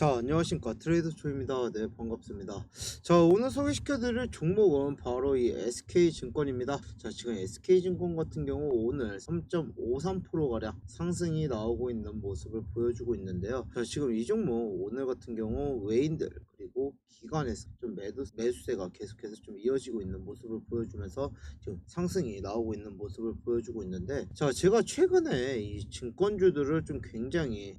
자, 안녕하십니까. 트레이더 초입니다. 네, 반갑습니다. 자, 오늘 소개시켜드릴 종목은 바로 이 SK증권입니다. 자, 지금 SK증권 같은 경우 오늘 3.53%가량 상승이 나오고 있는 모습을 보여주고 있는데요. 자, 지금 이 종목 오늘 같은 경우 외인들 그리고 기관에서 좀 매도, 매수세가 계속해서 좀 이어지고 있는 모습을 보여주면서 지금 상승이 나오고 있는 모습을 보여주고 있는데 자, 제가 최근에 이 증권주들을 좀 굉장히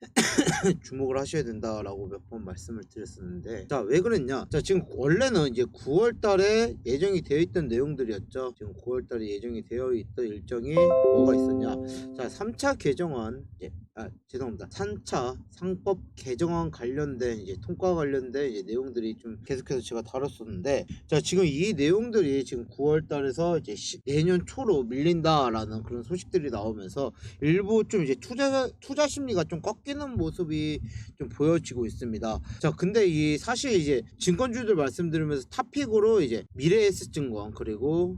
주목을 하셔야 된다라고 몇 번 말씀을 드렸었는데 자 왜 그랬냐? 자 지금 원래는 이제 9월 달에 예정이 되어 있던 내용들이었죠. 지금 9월 달에 예정이 되어 있던 일정이 뭐가 있었냐? 자 3차 개정안 이제 아 죄송합니다 3차 상법 개정안 관련된 이제 통과 관련된 이제 내용들이 좀 계속해서 제가 다뤘었는데 자 지금 이 내용들이 지금 9월 달에서 이제 시- 내년 초로 밀린다라는 그런 소식들이 나오면서 일부 좀 이제 투자 투자 심리가 좀 꺾이는 모습이 좀 보여지고 있습니다. 자, 근데 이 사실 이제 증권주들 말씀드리면서 탑픽으로 이제 미래에셋증권 그리고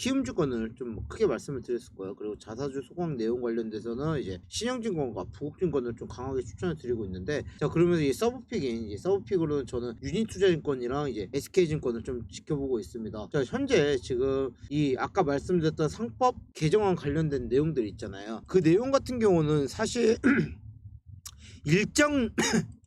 키움증권을 좀뭐 크게 말씀을 드렸을 거예요. 그리고 자사주 소강 내용 관련돼서는 이제 신영증권과 부국증권을 좀 강하게 추천을 드리고 있는데 자 그러면서 이 서브픽인 이제 서브픽으로는 저는 유니투자증권이랑 이제 SK증권을 좀 지켜보고 있습니다. 자 현재 지금 이 아까 말씀드렸던 상법 개정안 관련된 내용들 있잖아요. 그 내용 같은 경우는 사실 일정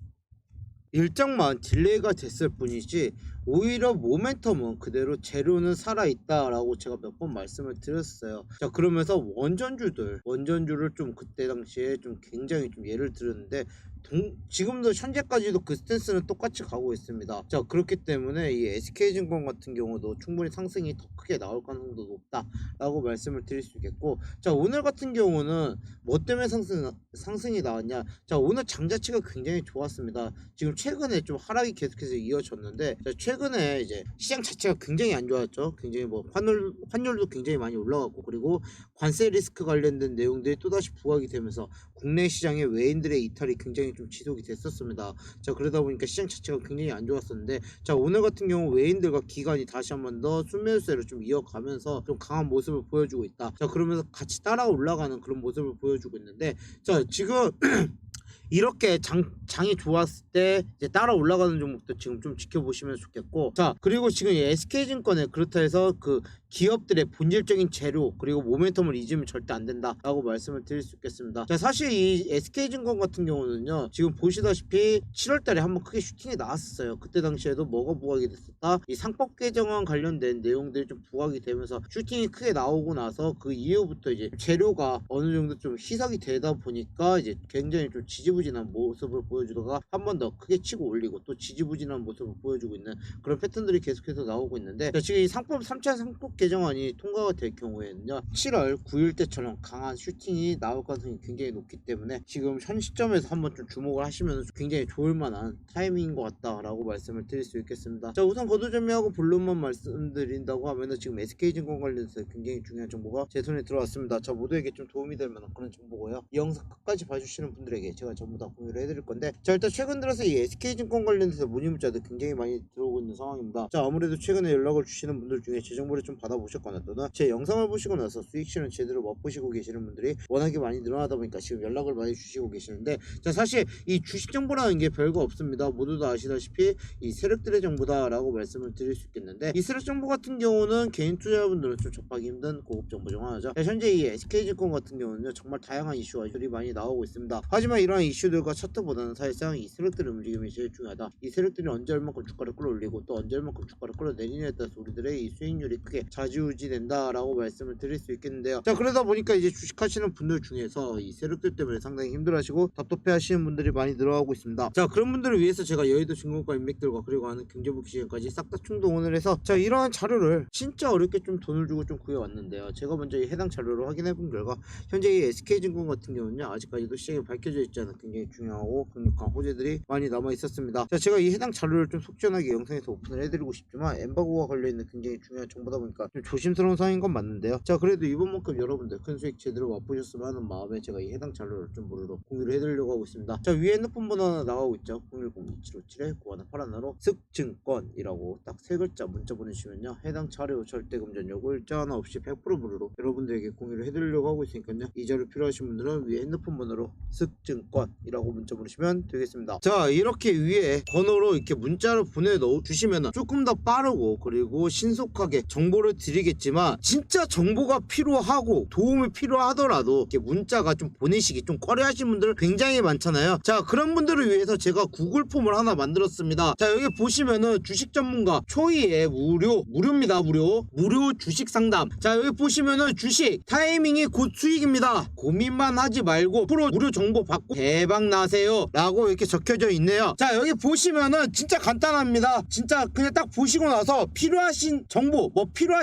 일정만 딜레이가 됐을 뿐이지 오히려 모멘텀은 그대로 재료는 살아 있다라고 제가 몇 번 말씀을 드렸어요. 자 그러면서 원전주들 원전주를 좀 그때 당시에 좀 굉장히 좀 예를 들었는데 동, 지금도 현재까지도 그 스탠스는 똑같이 가고 있습니다. 자 그렇기 때문에 이 SK증권 같은 경우도 충분히 상승이 더 크게 나올 가능성도 높다라고 말씀을 드릴 수 있겠고 자 오늘 같은 경우는 뭐 때문에 상승 상승이 나왔냐? 자 오늘 장 자체가 굉장히 좋았습니다. 지금 최근에 좀 하락이 계속해서 이어졌는데 자, 최근에 이제 시장 자체가 굉장히 안 좋았죠. 굉장히 뭐 환율 환율도 굉장히 많이 올라갔고 그리고 관세 리스크 관련된 내용들이 또다시 부각이 되면서 국내 시장의 외인들의 이탈이 굉장히 좀 지속이 됐었습니다. 자 그러다 보니까 시장 자체가 굉장히 안 좋았었는데 자 오늘 같은 경우 외인들과 기관이 다시 한번 더 순매수세를 좀 이어가면서 좀 강한 모습을 보여주고 있다. 자 그러면서 같이 따라 올라가는 그런 모습을 보여주고 있는데 자 지금 이렇게 장, 장이 좋았을 때 이제 따라 올라가는 종목도 지금 좀 지켜보시면 좋겠고 자 그리고 지금 이 SK증권에 그렇다 해서 그 기업들의 본질적인 재료 그리고 모멘텀을 잊으면 절대 안 된다라고 말씀을 드릴 수 있겠습니다. 자 사실 이 SK증권 같은 경우는요 지금 보시다시피 7월 달에 한번 크게 슈팅이 나왔었어요. 그때 당시에도 뭐가 부각이 됐었다? 이 상법 개정안 관련된 내용들이 좀 부각이 되면서 슈팅이 크게 나오고 나서 그 이후부터 이제 재료가 어느 정도 좀 희석이 되다 보니까 이제 굉장히 좀 지지부진한 모습을 보여주다가 한 번 더 크게 치고 올리고 또 지지부진한 모습을 보여주고 있는 그런 패턴들이 계속해서 나오고 있는데 자, 지금 이 상법 3차 상법 개정안이 통과가 될 경우에는요 7월 9일 때처럼 강한 슈팅이 나올 가능성이 굉장히 높기 때문에 지금 현 시점에서 한번 좀 주목을 하시면 굉장히 좋을 만한 타이밍인 것 같다라고 말씀을 드릴 수 있겠습니다. 자 우선 거두절미하고 본론만 말씀드린다고 하면은 지금 SK증권 관련해서 굉장히 중요한 정보가 제 손에 들어왔습니다. 자 모두에게 좀 도움이 될 만한 그런 정보고요. 이 영상 끝까지 봐주시는 분들에게 제가 전부 다 공유를 해드릴 건데 자 일단 최근 들어서 이 SK증권 관련해서 문의 문자들 굉장히 많이 들어오고 있는 상황입니다. 자 아무래도 최근에 연락을 주시는 분들 중에 제 정보를 좀 받아 보셨거나 또는 제 영상을 보시고 나서 수익 실현 제대로 맛보시고 계시는 분들이 워낙에 많이 늘어나다 보니까 지금 연락을 많이 주시고 계시는데 자 사실 이 주식 정보라는 게 별거 없습니다. 모두 다 아시다시피 이 세력들의 정보다라고 말씀을 드릴 수 있겠는데 이 세력 정보 같은 경우는 개인 투자자분들은 좀 접하기 힘든 고급 정보 중 하나죠. 자, 현재 이 SK증권 같은 경우는요 정말 다양한 이슈와 이들이 많이 나오고 있습니다. 하지만 이러한 이슈들과 차트보다는 사실상 이 세력들의 움직임이 제일 중요하다. 이 세력들이 언제 얼만큼 주가를 끌어올리고 또 언제 얼만큼 주가를 끌어내리냐에 따라서 우리들의 이 수익률이 크게 좌지우지 된다라고 말씀을 드릴 수 있겠는데요. 자 그러다 보니까 이제 주식하시는 분들 중에서 이 세력들 때문에 상당히 힘들어하시고 답답해하시는 분들이 많이 늘어나고 있습니다. 자 그런 분들을 위해서 제가 여의도 증권가 인맥들과 그리고 하는 경제복 시장까지 싹 다 충동원을 해서 자 이러한 자료를 진짜 어렵게 좀 돈을 주고 좀 구해왔는데요. 제가 먼저 이 해당 자료를 확인해 본 결과 현재 이 SK증권 같은 경우는요 아직까지도 시장에 밝혀져 있지 않은 굉장히 중요하고 강력한 호재들이 많이 남아 있었습니다. 자 제가 이 해당 자료를 좀 속전하게 영상에서 오픈을 해드리고 싶지만 엠바고와 걸려있는 굉장히 중요한 정보다 보니까 보니까 좀 조심스러운 상황인 건 맞는데요. 자 그래도 이번만큼 여러분들 큰 수익 제대로 맛보셨으면 하는 마음에 제가 이 해당 자료를 좀 무료로 공유를 해드리려고 하고 있습니다. 자 위에 핸드폰 번호 하나 나가고 있죠. 010-2757에 9181로 습증권이라고 딱 세 글자 문자 보내주시면요. 해당 자료 절대 금전 요구 일자 하나 없이 100% 무료로 여러분들에게 공유를 해드리려고 하고 있으니까요. 이 자료 필요하신 분들은 위에 핸드폰 번호로 습증권이라고 문자 보내시면 되겠습니다. 자 이렇게 위에 번호로 이렇게 문자를 보내 넣어 주시면 조금 더 빠르고 그리고 신속하게 정보를 드리겠지만 진짜 정보가 필요하고 도움이 필요하더라도 이렇게 문자가 좀 보내시기 좀 꺼려하시는 분들 굉장히 많잖아요. 자 그런 분들을 위해서 제가 구글 폼을 하나 만들었습니다. 자 여기 보시면은 주식 전문가 초이의 무료 무료입니다 무료 무료 주식 상담. 자 여기 보시면은 주식 타이밍이 곧 수익입니다. 고민만 하지 말고 프로 무료 정보 받고 대박 나세요 라고 이렇게 적혀져 있네요. 자 여기 보시면은 진짜 간단합니다. 진짜 그냥 딱 보시고 나서 필요하신 정보 뭐 필요하신